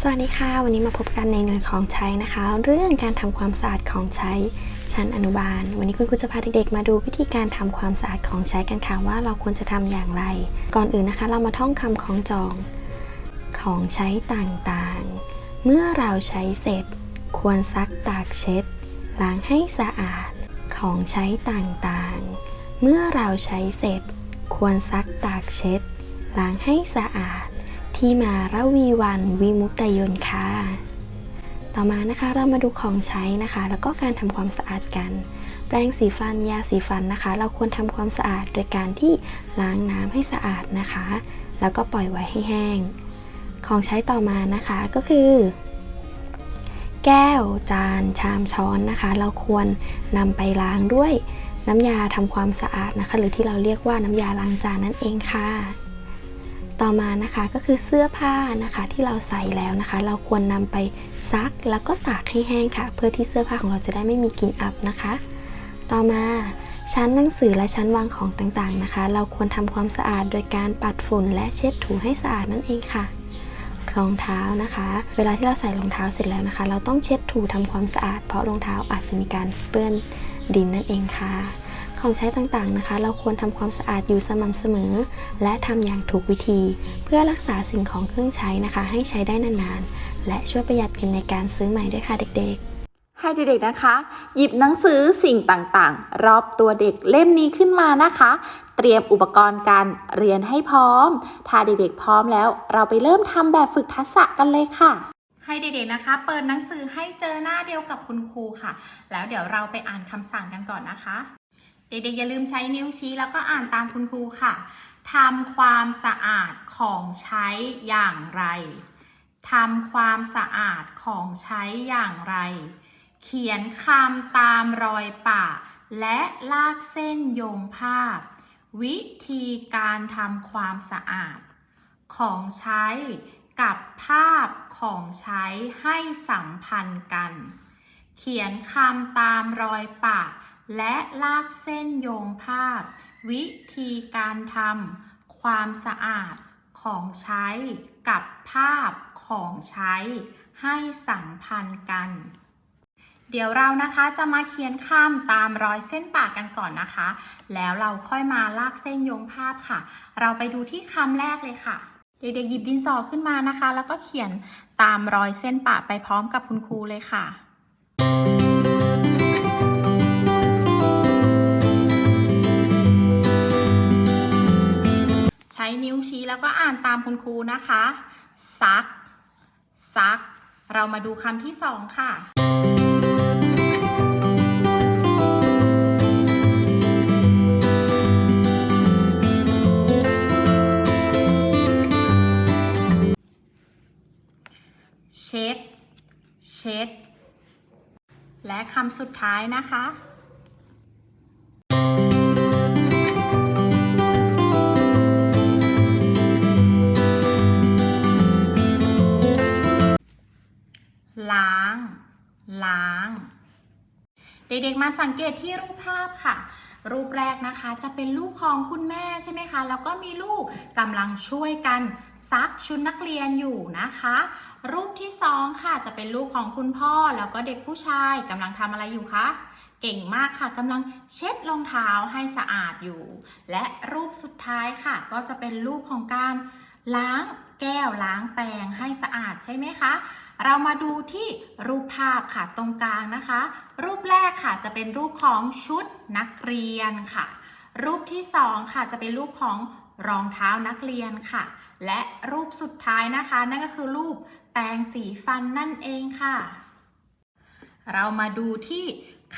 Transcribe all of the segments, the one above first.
สวัสดีค่ะ วันนี้มาพบกันในหน่วยของใช้นะคะ เรื่องการทำความสะอาดของใช้ชั้นอนุบาล วันนี้คุณครูจะพาเด็กๆมาดูวิธีการทำความสะอาดของใช้กันค่ะว่าเราควรจะทำอย่างไร ก่อนอื่นนะคะ เรามาท่องคำของจองของใช้ต่างๆ เมื่อเราใช้เสร็จ ควรซักตากเช็ดล้างให้สะอาดของใช้ต่างๆ เมื่อเราใช้เสร็จ ควรซักตากเช็ด ล้างให้สะอาด ที่มาระวีวันวิมุตตยนค่ะ ต่อมานะคะเรามาดูของใช้นะคะ แล้วก็การทำความสะอาดกัน แปรงสีฟันยาสีฟันนะคะ เราควรทำความสะอาดโดยการที่ล้างน้ำให้สะอาดนะคะ แล้วก็ปล่อยไว้ให้แห้ง ของใช้ต่อมานะคะก็คือแก้ว จาน ชามช้อนนะคะ เราควรนำไปล้างด้วยน้ำยาทำความสะอาดนะคะ หรือที่เราเรียกว่าน้ำยาล้างจานนั่นเองค่ะ ต่อมานะคะก็คือเสื้อผ้านะคะที่เราใส่แล้วนะคะ เราควรนำไปซักแล้วก็ตากให้แห้งค่ะ เพื่อที่เสื้อผ้าของเราจะได้ไม่มีกลิ่นอับนะคะ ต่อมาชั้นหนังสือและชั้นวางของต่างๆนะคะ เราควรทำความสะอาดโดยการปัดฝุ่นและเช็ดถูให้สะอาดนั่นเองค่ะรองเท้านะคะ เวลาที่เราใส่รองเท้าเสร็จแล้วนะคะ เราต้องเช็ดถูทำความสะอาด เพราะรองเท้าอาจจะมีการเปื้อนดินนั่นเองค่ะ ของใช้ต่างๆนะคะ เราควรทำความสะอาดอยู่สม่ำเสมอ และทำอย่างถูกวิธี เพื่อรักษาสิ่งของเครื่องใช้นะคะ ให้ใช้ได้นานๆ และช่วยประหยัดเงินในการซื้อใหม่ด้วยค่ะเด็กๆให้เด็กๆนะคะ หยิบหนังสือสิ่งต่างๆ รอบตัวเด็กเล่มนี้ขึ้นมานะคะ เตรียมอุปกรณ์การเรียนให้พร้อม ถ้าเด็กๆพร้อมแล้ว เราไปเริ่มทำแบบฝึกทักษะกันเลยค่ะ ให้เด็กๆนะคะ เปิดหนังสือให้เจอหน้าเดียวกับคุณครูค่ะ แล้วเดี๋ยวเราไปอ่านคำสั่งกันก่อนนะคะ เด็กๆอย่าลืมใช้นิ้วชี้แล้วก็อ่านตามคุณครูค่ะทำความสะอาดของใช้อย่างไรทำความสะอาดของใช้อย่างไร เขียนคำตามรอยปะ และลากเส้นโยงภาพ วิธีการทำความสะอาด ของใช้กับภาพของใช้ให้สัมพันธ์กัน เขียนคำตามรอยปะและลากเส้นโยงภาพ วิธีการทำความสะอาดของใช้กับภาพของใช้ให้สัมพันธ์กัน เดี๋ยวเรานะคะจะมาเขียนคำตามรอยเส้นปากกันก่อนนะคะ แล้วเราค่อยมาลากเส้นโยงภาพค่ะ เราไปดูที่คำแรกเลยค่ะ เด็กๆหยิบดินสอขึ้นมานะคะ แล้วก็เขียนตามรอยเส้นปะไปพร้อมกับคุณครูเลยค่ะ ช้นิ้วชี้แล้วก็อ่านตามคุณครูนะคะซักซัก เรามาดูคำที่สองค่ะเช็ด เช็ด และคำสุดท้ายนะคะ ล้าง ล้าง เด็กๆมาสังเกตที่รูปภาพค่ะ รูปแรกนะคะจะเป็นรูปของคุณแม่ใช่ไหมคะ แล้วก็มีลูกกำลังช่วยกันซักชุดนักเรียนอยู่นะคะ รูปที่สองค่ะจะเป็นรูปของคุณพ่อแล้วก็เด็กผู้ชายกำลังทำอะไรอยู่คะเก่งมากค่ะกำลังเช็ดรองเท้าให้สะอาดอยู่ และรูปสุดท้ายค่ะ ก็จะเป็นรูปของการล้างแก้วล้างแปรงให้สะอาดใช่ไหมคะ เรามาดูที่รูปภาพค่ะตรงกลางนะคะ รูปแรกค่ะจะเป็นรูปของชุดนักเรียนค่ะ รูปที่สองค่ะจะเป็นรูปของรองเท้านักเรียนค่ะ และรูปสุดท้ายนะคะ นั่นก็คือรูปแปรงสีฟันนั่นเองค่ะ เรามาดูที่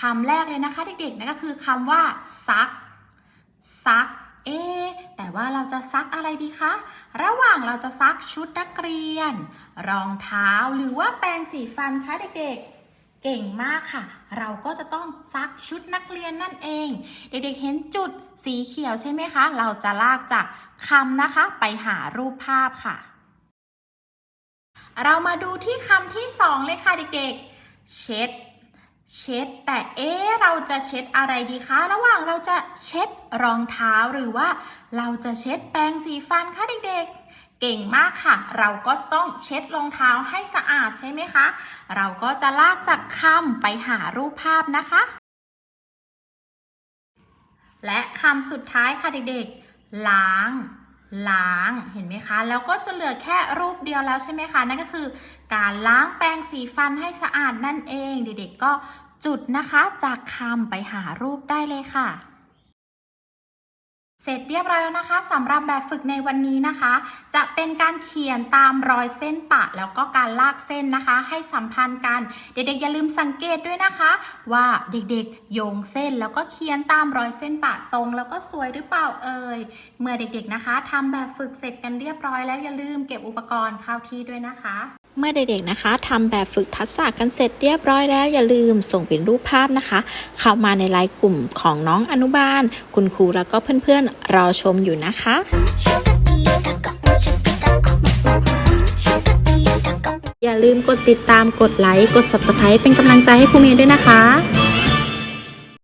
คำแรกเลยนะคะเด็กๆนั่นก็คือคำว่าซักซัก เอ๊แต่ว่าเราจะซักอะไรดีคะ ระหว่างเราจะซักชุดนักเรียน รองเท้าหรือว่าแปรงสีฟันคะเด็กๆ เก่งมากค่ะ เราก็จะต้องซักชุดนักเรียนนั่นเอง เด็กๆเห็นจุดสีเขียวใช่ไหมคะ เราจะลากจากคำนะคะ ไปหารูปภาพค่ะ เรามาดูที่คำที่สองเลยค่ะเด็กๆ เช็ด เช็ด แต่เอ๊เราจะเช็ดอะไรดีคะ ระหว่างเราจะเช็ดรองเท้าหรือว่า เราจะเช็ดแปรงสีฟันคะเด็กๆ เก่งมากค่ะ เราก็ต้องเช็ดรองเท้าให้สะอาดใช่ไหมคะ เราก็จะลากจากคำไปหารูปภาพนะคะ และคำสุดท้ายค่ะเด็กๆ ล้าง ล้างเห็นไหมคะ แล้วก็จะเหลือแค่รูปเดียวแล้วใช่ไหมคะ นั่นก็คือ การล้างแปรงสีฟันให้สะอาดนั่นเอง เด็กๆก็จุดนะคะจากคำไปหารูปได้เลยค่ะ เสร็จเรียบร้อยแล้วนะคะสำหรับแบบฝึกในวันนี้นะคะ จะเป็นการเขียนตามรอยเส้นปะแล้วก็การลากเส้นนะคะ ให้สัมพันธ์กัน เด็กๆอย่าลืมสังเกตด้วยนะคะ ว่าเด็กๆโยงเส้นแล้วก็เขียนตามรอยเส้นปะตรง แล้วก็สวยหรือเปล่าเอ่ยเมื่อเด็กๆนะคะทำแบบฝึกเสร็จกันเรียบร้อยแล้วอย่าลืมเก็บอุปกรณ์เข้าที่ด้วยนะคะ เมื่อเด็กๆนะคะทำแบบฝึกทักษะกันเสร็จเรียบร้อยแล้วอย่าลืมส่งเป็นรูปภาพนะคะ เข้ามาในไลน์กลุ่มของน้องอนุบาล คุณครูแล้วก็เพื่อนๆรอชมอยู่นะคะอย่าลืมกดติดตามกดไลค์กด subscribe เป็นกำลังใจให้ครูเมย์ด้วยนะคะ